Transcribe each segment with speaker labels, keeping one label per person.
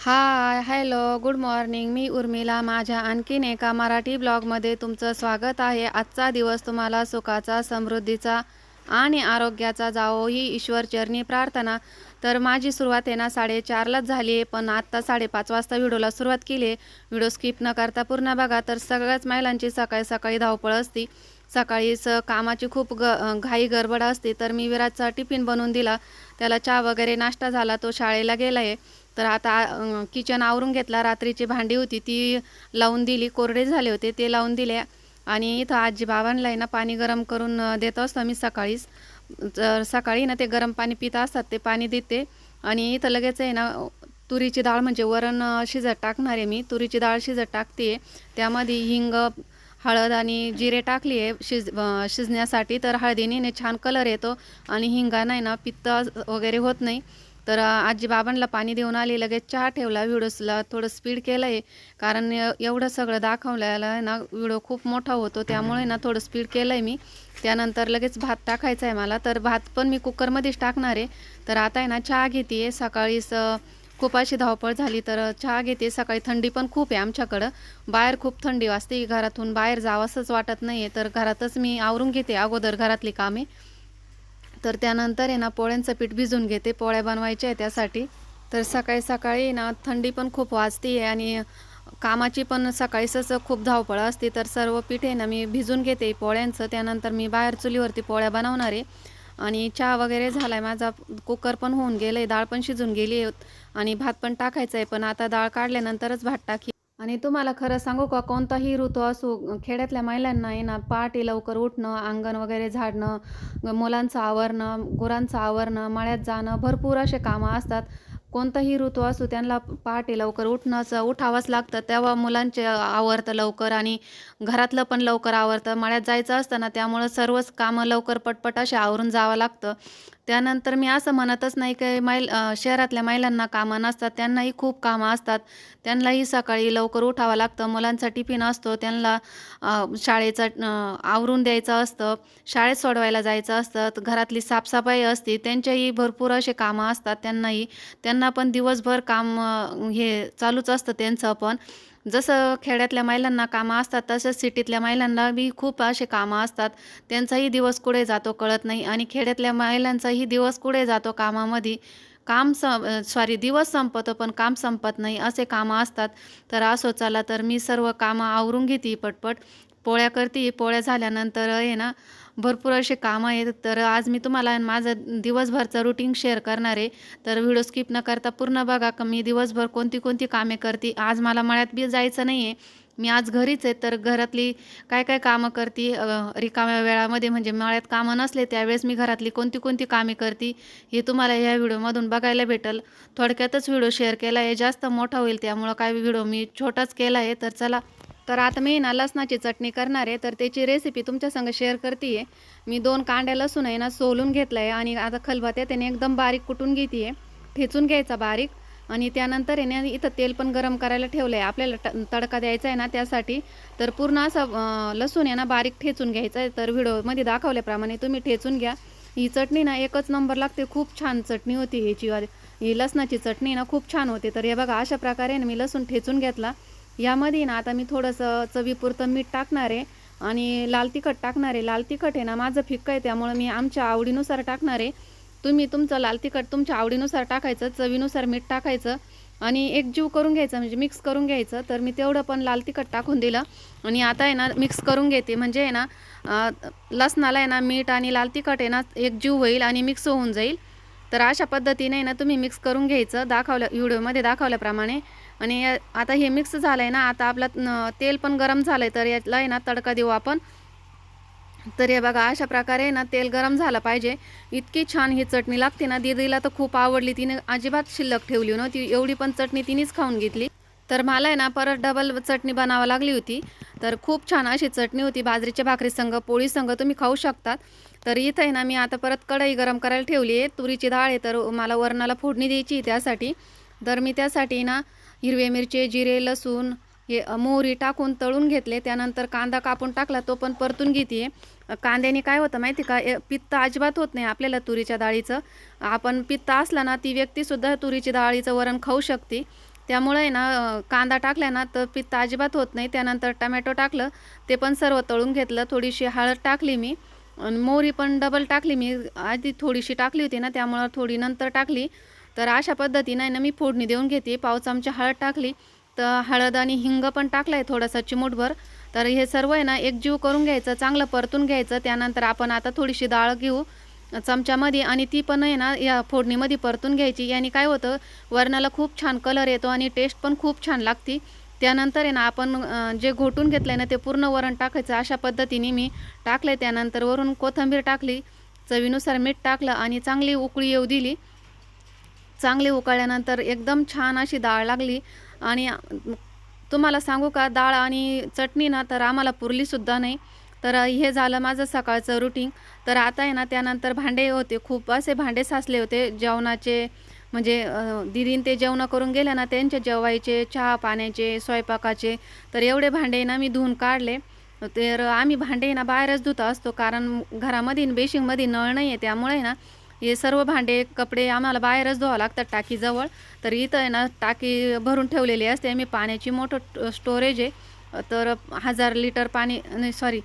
Speaker 1: Hi hello good morning. मी उर्मिला. माझ्या आणखीन एका मराठी ब्लॉगमध्ये तुमचं स्वागत आहे. आजचा दिवस तुम्हाला सुखाचा समृद्धीचा आणि आरोग्याचा जावो ही ईश्वरचरणी प्रार्थना. तर माझी सुरुवात आहे ना साडेचारलाच झाली आहे पण आत्ता साडेपाच वाजता व्हिडिओला सुरुवात केली आहे. व्हिडिओ स्किप न करता पूर्ण बघा. तर सगळ्याच महिलांची सकाळी सकाळी धावपळ असती. सकाळी स कामाची खूप ग घाई गडबड असते. तर मी विराटचा टिफिन बनवून दिला. त्याला चहा वगैरे नाश्ता झाला. तो शाळेला गेला आहे. तर आता किचन आवरून घेतला. रात्रीची भांडी होती ती लावून दिली. कोरडे झाले होते ते लावून दिले. आणि इथं आजी बाबांना आहे ना पाणी गरम करून देत असतो मी सकाळीच. तर सकाळी ना ते गरम पाणी पित असतात ते पाणी देते. आणि इथं लगेच आहे ना तुरीची डाळ म्हणजे वरण शिजत टाकणार आहे मी. तुरीची डाळ शिजत टाकते. त्यामध्ये हिंग हळद आणि जिरे टाकली आहे शिज शिजण्यासाठी. तर हळदीने छान कलर येतो. आणि हिंगा नाही ना पित्त वगैरे होत नाही. तर आजी बाबांना पाणी देऊन आली लगेच चहा ठेवला व्हिडिओसला थोडं स्पीड केलं आहे कारण एवढं सगळं दाखवलेलं आहे ना व्हिडिओ खूप मोठा होतो. त्यामुळे ना थोडं स्पीड केलं आहे मी. त्यानंतर लगेच भात टाकायचा आहे मला. तर भात पण मी कुकरमध्येच टाकणार आहे. तर आता आहे ना चहा घेते आहे सकाळीच खूप अशी धावपळ झाली तर चहा घेते. सकाळी थंडी पण खूप आहे आमच्याकडं. बाहेर खूप थंडी वाजते. घरातून बाहेर जावंसंच वाटत नाही आहे तर घरातच मी आवरून घेते अगोदर घरातली कामे. तर त्यानंतर आहे ना पोळ्यांचं पीठ भिजून घेते. पोळ्या बनवायच्या आहे त्यासाठी. तर सकाळी सकाळी ना थंडी पण खूप वाजते आहे आणि कामाची पण सकाळीच खूप धावपळ असते. तर सर्व पीठ आहे ना मी भिजून घेते पोळ्यांचं. त्यानंतर मी बाहेर चुलीवरती पोळ्या बनवणार आहे. आणि चहा वगैरे झाला आहे माझा कुकर पण होऊन गेलं आहे डाळ पण शिजून गेली आहे. आणि भात पण टाकायचं आहे पण आता डाळ काढल्यानंतरच भात टाकी आणि तुम्हाला खरं सांगू का कोणताही ऋतू असो खेड्यातल्या महिलांना आहे ना पहाटे लवकर उठणं अंगण वगैरे झाडणं मुलांचं आवरणं गुरांचं आवरणं माळ्यात जाणं भरपूर असे कामं असतात. कोणताही ऋतू असो त्यांना पहाटे लवकर उठणंच उठावंच लागतं. तेव्हा मुलांचे आवरतं लवकर आणि घरातलं पण लवकर आवरतं मळ्यात जायचं असतं ना त्यामुळं सर्वच कामं लवकर पटपट असे आवरून जावं लागतं. त्यानंतर मी असं म्हणतच नाही की मैल शहरातल्या महिलांना कामं नसतात. त्यांनाही खूप कामं असतात. त्यांनाही सकाळी लवकर उठावं लागतं. मुलांचा टिफिन असतो. त्यांना शाळेचा शाळेचं आवरून द्यायचं असतं. शाळेत सोडवायला जायचं असतं. घरातली साफसफाई असते. त्यांच्याही भरपूर असे कामं असतात. त्यांनाही त्यांना त्यांना पण दिवसभर काम हे चालूच असतं त्यांचं पण. जसं खेड्यातल्या महिलांना कामं असतात तसंच सिटीतल्या महिलांना बी खूप असे कामं असतात. त्यांचाही दिवस कुठे जातो कळत नाही आणि खेड्यातल्या महिलांचाही दिवस कुठे जातो कामामध्ये? काम सं सॉरी दिवस संपतो पण काम संपत नाही असे कामं असतात. तर असो चला तर मी सर्व कामं आवरून घेते पटपट. पोळ्या करते पोळ्या झाल्यानंतर आहे ना भरपूर असे कामं आहेत. तर आज मी तुम्हाला माझं दिवसभरचं रुटीन शेअर करणार आहे. तर व्हिडिओ स्किप न करता पूर्ण बघा का मी दिवसभर कोणती कोणती कामे करते. आज मला मळ्यात बी जायचं नाही आहे मी आज घरीच आहे. तर घरातली काय काय कामं करते? रिकाम्या वेळामध्ये म्हणजे मळ्यात कामं नसले त्यावेळेस मी घरातली कोणती कोणती कामे करते? हे तुम्हाला ह्या व्हिडिओमधून बघायला भेटेल. थोडक्यातच व्हिडिओ शेअर केला आहे. जास्त मोठा होईल त्यामुळं काय व्हिडिओ मी छोटाच केला आहे. तर चला तर आता मी ना लसणाची चटणी करणार आहे. तर त्याची रेसिपी तुमच्या संग शेअर करते आहे मी दोन कांड्या लसूण आहे ना सोलून घेतलं आहे आणि आता खलबत्या त्याने एकदम बारीक कुटून घेते आहे ठेचून घ्यायचा बारीक आणि त्यानंतर आहे ना इथं तेल पण गरम करायला ठेवलं आहे आपल्याला ट तडका द्यायचा आहे ना त्यासाठी. तर पूर्ण असं लसूण आहे ना बारीक ठेचून घ्यायचं आहे. तर व्हिडिओमध्ये दाखवल्याप्रमाणे तुम्ही ठेचून घ्या. ही चटणी ना एकच नंबर लागते. खूप छान चटणी होती ह्याची ही लसणाची चटणी ना खूप छान होते. तर हे बघा अशा प्रकारे ना मी लसूण ठेचून घेतला. यामध्ये ना आता मी थोडंसं चवीपुरतं मीठ टाकणार आहे आणि लाल तिखट टाकणार आहे. लाल तिखट आहे ना माझं फिक्क आहे त्यामुळं मी आमच्या आवडीनुसार टाकणार आहे. तुम्ही तुमचं लाल तिखट तुमच्या आवडीनुसार टाकायचं चवीनुसार मीठ टाकायचं आणि एक जीव करून घ्यायचं म्हणजे मिक्स करून घ्यायचं. तर मी तेवढं पण लाल तिखट टाकून दिलं आणि आता आहे ना मिक्स करून घेते. म्हणजे आहे ना लसणाला आहे ना मीठ आणि लाल तिखट आहे ना एक जीव होईल आणि मिक्स होऊन जाईल. तर अशा पद्धतीने आहे ना तुम्ही मिक्स करून घ्यायचं. दाखवल्या व्हिडिओमध्ये दाखवल्याप्रमाणे. आणि आता हे मिक्स झालं आहे ना आता आपलं तेल पण गरम झालं आहे तर याला आहे ना तडका देऊ आपण. तर हे बघा अशा प्रकारे ना तेल गरम झालं पाहिजे. इतकी छान ही चटणी लागते ना दीदीला तर खूप आवडली. तिने अजिबात शिल्लक ठेवली नव्हती एवढी पण चटणी तिनेच खाऊन घेतली. तर मला आहे ना परत डबल चटणी बनावं लागली होती. तर खूप छान अशी चटणी होती बाजरीच्या भाकरी संग पोळी संग तुम्ही खाऊ शकतात. तर इथं आहे ना मी आता परत कढई गरम करायला ठेवली आहे. तुरीची डाळ आहे तर मला वरणाला फोडणी द्यायची त्यासाठी. तर मी त्यासाठी ना हिरवे मिरचे जिरे लसूण हे मोहरी टाकून तळून घेतले. त्यानंतर कांदा कापून टाकला तो पण परतून घेते कांद्याने काय होतं माहिती का? ए- पित्त अजिबात होत नाही आपल्याला तुरीच्या डाळीचं. आपण पित्त असला ना ती व्यक्तीसुद्धा तुरीची डाळीचं वरण खाऊ शकते. त्यामुळे आहे ना कांदा टाकला ना तर पित्त अजिबात होत नाही. त्यानंतर टमॅटो टाकलं ते पण सर्व तळून घेतलं. थोडीशी हळद टाकली मी. आणि मोहरी पण डबल टाकली मी. आधी थोडीशी टाकली होती ना त्यामुळं थोडी नंतर टाकली. तर अशा पद्धतीनं आहे ना मी फोडणी देऊन घेते. पाव चमचा हळद टाकली. तर हळद आणि हिंग पण टाकलं आहे थोडासा चिमूटभर. तर हे सर्व आहे ना एकजीव करून घ्यायचं चांगलं परतून घ्यायचं. त्यानंतर आपण आता थोडीशी डाळ घेऊ चमच्यामध्ये आणि ती पण आहे ना या फोडणीमध्ये परतून घ्यायची. याने काय होतं वरणाला खूप छान कलर येतो आणि टेस्ट पण खूप छान लागते. त्यानंतर आहे ना आपण जे घोटून घेतलं आहे ना ते पूर्ण वरण टाकायचं. अशा पद्धतीने मी टाकले त्यानंतर वरून कोथिंबीर टाकली. चवीनुसार मीठ टाकलं आणि चांगली उकळी येऊ दिली. चांगली उकळल्यानंतर एकदम छान अशी डाळ लागली. आणि तुम्हाला सांगू का डाळ आणि चटणी ना तर आम्हाला पुरलीसुद्धा नाही. तर हे झालं माझं सकाळचं रुटीन तर आता आहे ना त्यानंतर भांडे होते. खूप असे भांडे साचले होते. जेवणाचे म्हणजे दिदीन ते जेवणं करून गेले ना त्यांचे जेवायचे चहा पाण्याचे स्वयंपाकाचे. तर एवढे भांडे ना मी धुवून काढले. तर आम्ही भांडे ना बाहेरच धुत असतो. कारण घरामध्ये बेशिंगमध्ये नळ नाही आहे त्यामुळे ना हे सर्व भांडे कपडे आम्हाला बाहेरच धुवावं लागतात टाकीजवळ. तर इथं आहे ना टाकी भरून ठेवलेली असते. मी पाण्याची मोठं स्टोरेज आहे. तर हजार लिटर पाणी नाही सॉरी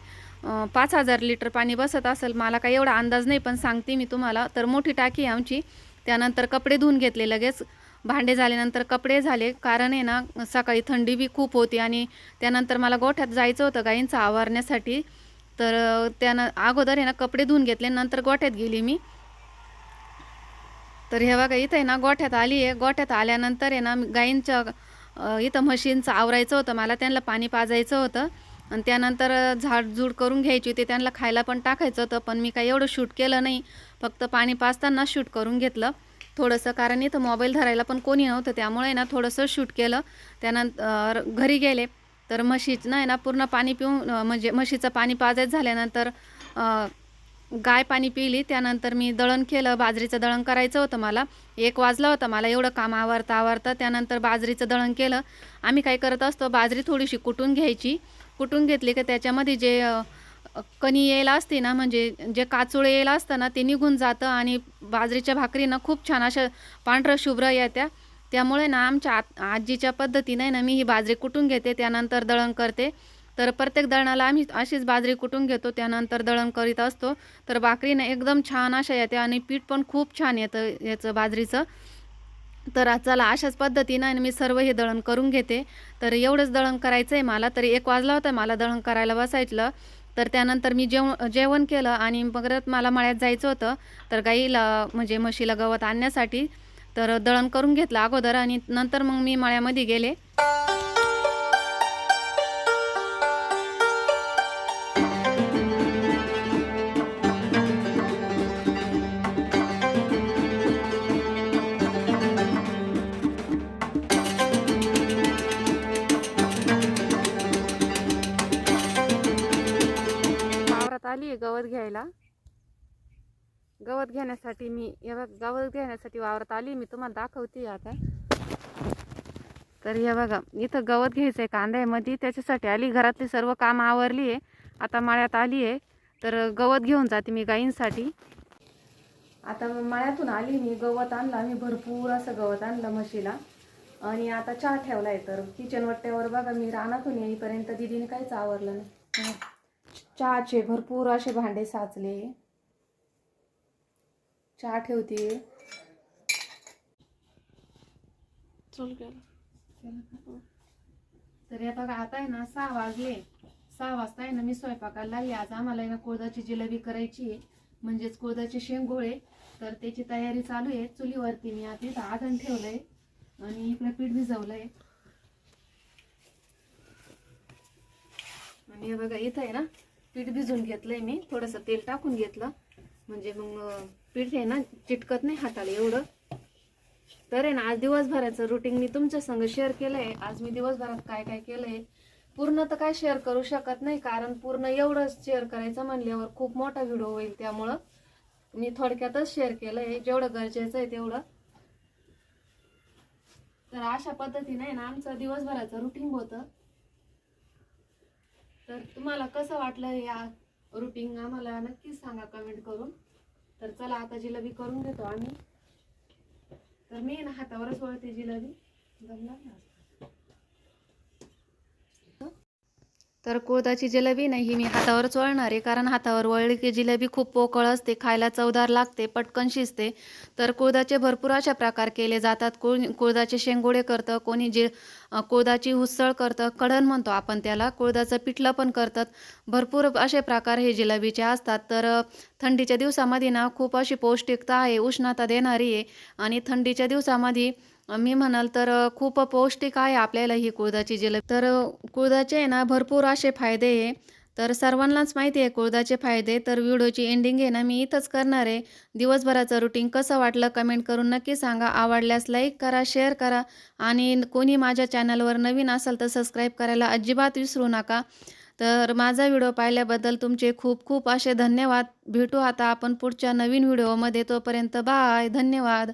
Speaker 1: पाच हजार लिटर पाणी बसत असेल मला काही एवढा अंदाज नाही पण सांगते मी तुम्हाला. तर मोठी टाकी आहे आमची. त्यानंतर कपडे धुवून घेतले लगेच. भांडे झाल्यानंतर कपडे झाले. कारण आहे ना सकाळी थंडी बी खूप होती आणि त्यानंतर मला गोठ्यात जायचं होतं गाईंचं आवारण्यासाठी. तर त्यानं अगोदर आहे ना कपडे धुवून घेतले. नंतर गोठ्यात गेली मी. तर हे बघा इथं आहे ना गोठ्यात आली आहे. गोठ्यात आल्यानंतर आहे ना गाईंच्या इथं म्हशींचं आवरायचं होतं. मला त्यांना पाणी पाजायचं होतं. आणि त्यानंतर झाडझूड करून घ्यायची होती. त्यांना खायला पण टाकायचं होतं. पण मी काही एवढं शूट केलं नाही. फक्त पाणी पाजताना शूट करून घेतलं. थोडंसं कारण इथं मोबाईल धरायला पण कोणी नव्हतं. त्यामुळे ना थोडंसं शूट केलं. त्यानंतर घरी गेले. तर म्हशीचं आहे ना पूर्ण पाणी पिऊन म्हणजे म्हशीचं पाणी पाजायचं झाल्यानंतर गाय पाणी पिली त्यानंतर मी दळण केलं बाजरीचं दळण करायचं होतं मला. एक वाजला होता मला एवढं काम आवरता आवरता त्यानंतर बाजरीचं दळण केलं. आम्ही काय करत असतो बाजरी थोडीशी कुटून घ्यायची. कुटून घेतली की त्याच्यामध्ये जे कणी यायला असते ना म्हणजे जे काचुळे यायला असतं ना ते निघून जातं आणि बाजरीच्या भाकरीनं खूप छान अशा पांढरं शुभ्र येत्या. त्यामुळे ना आमच्या आजीच्या पद्धतीने ना मी ही बाजरी कुटून घेते त्यानंतर दळण करते. तर प्रत्येक दळणाला आम्ही अशीच बाजरी कुटून घेतो त्यानंतर दळण करीत असतो. तर भाकरीनं एकदम छान अशा येते आणि पीठ पण खूप छान येतं याचं बाजरीचं. तर चला अशाच पद्धतीनं आणि मी सर्व हे दळण करून घेते. तर एवढंच दळण करायचं आहे मला तरी एक वाजला होता मला दळण करायला बसायचं तर त्यानंतर मी जेव जेवण केलं आणि परत मला मळ्यात जायचं होतं. तर गाईला म्हणजे म्हशीला गवत आणण्यासाठी तर दळण करून घेतलं अगोदर आणि नंतर मग मी मळ्यामध्ये गेले. आली आहे गवत घ्यायला. गवत घेण्यासाठी मी हे बघा गवत घेण्यासाठी वावरत आली मी तुम्हाला दाखवते आता. तर हे बघा इथं गवत घ्यायचं आहे कांद्यामध्ये. त्याच्यासाठी आली घरातली सर्व काम आवरली आहे. आता मळ्यात आली आहे. तर गवत घेऊन जाते मी गाईंसाठी आता मळ्यातून आली मी गवत आणलं मी भरपूर असं गवत आणलं म्हशीला. आणि आता चहा ठेवला आहे तर किचन वट्ट्यावर बघा मी रानातून येईपर्यंत दिदीने काहीच आवरलं नाही. चहाचे भरपूर असे भांडे साचले. चहा ठेवते. तर हे बघा आता आहे ना सहा वाजले. सहा वाजता आहे ना मी स्वयंपाकाला लागले. आज आम्हाला आहे ना कुळदाची जिलेबी करायची आहे. म्हणजेच कुळदाचे शेंगोळे. तर त्याची तयारी चालू आहे. चुलीवरती मी आता इथं आधण ठेवलंय. आणि इकडे पीठ भिजवलंय. आणि हे बघा इथं आहे ना पीठ भिजून घेतलंय मी. थोडंसं तेल टाकून घेतलं. म्हणजे मग पीठ आहे ना चिटकत नाही हाताला एवढं. तर आहे ना आज दिवसभराचं रुटीन मी तुमच्या संग शेअर केलंय. आज मी दिवसभरात काय काय केलंय पूर्ण तर काय शेअर करू शकत नाही कारण पूर्ण एवढं शेअर करायचं म्हणल्यावर खूप मोठा व्हिडिओ होईल त्यामुळं. मी थोडक्यातच शेअर केलंय जेवढं गरजेचं आहे तेवढं. तर अशा पद्धतीने आहे ना आमचं दिवसभराचं रुटीन होतं. तर तुम्हाला कसं वाटलं या रुटीन आम्हाला नक्कीच सांगा कमेंट करून. तर चला आता जिलबी करून घेतो आम्ही. तर मी ना हातावरच वळते जिलेबी. तर कुळदाची जिलेबी नाही ही मी हातावर वळणार आहे. कारण हातावर वळली की जिलेबी खूप पोकळ असते खायला चवदार लागते पटकन शिजते. तर कुळदाचे भरपूर अशा प्रकार केले जातात. कुळ कुळदाचे शेंगोडे करतं कोणी जे कुळदाची हुसळ करतं कडण म्हणतो आपण त्याला कुळदाचं पिठलं पण करतात. भरपूर असे प्रकार हे जिलेबीचे असतात. तर थंडीच्या दिवसामध्ये ना खूप अशी पौष्टिकता आहे उष्णता देणारी आहे. आणि थंडीच्या दिवसामध्ये मी म्हणाल तर खूप पौष्टिक आहे आपल्याला ही कुळदाची जिल तर कुळदाचे आहे ना भरपूर असे फायदे आहे. तर सर्वांनाच माहिती आहे कुळदाचे फायदे. तर व्हिडिओची एंडिंग आहे ना मी इथंच करणार आहे. दिवसभराचं रुटीन कसं वाटलं कमेंट करून नक्की सांगा. आवडल्यास लाईक करा शेअर करा आणि कोणी माझ्या चॅनलवर नवीन असेल तर सबस्क्राईब करायला अजिबात विसरू नका. तर माझा व्हिडिओ पाहिल्याबद्दल तुमचे खूप खूप असे धन्यवाद. भेटू आता आपण पुढच्या नवीन व्हिडिओमध्ये. तोपर्यंत बाय धन्यवाद.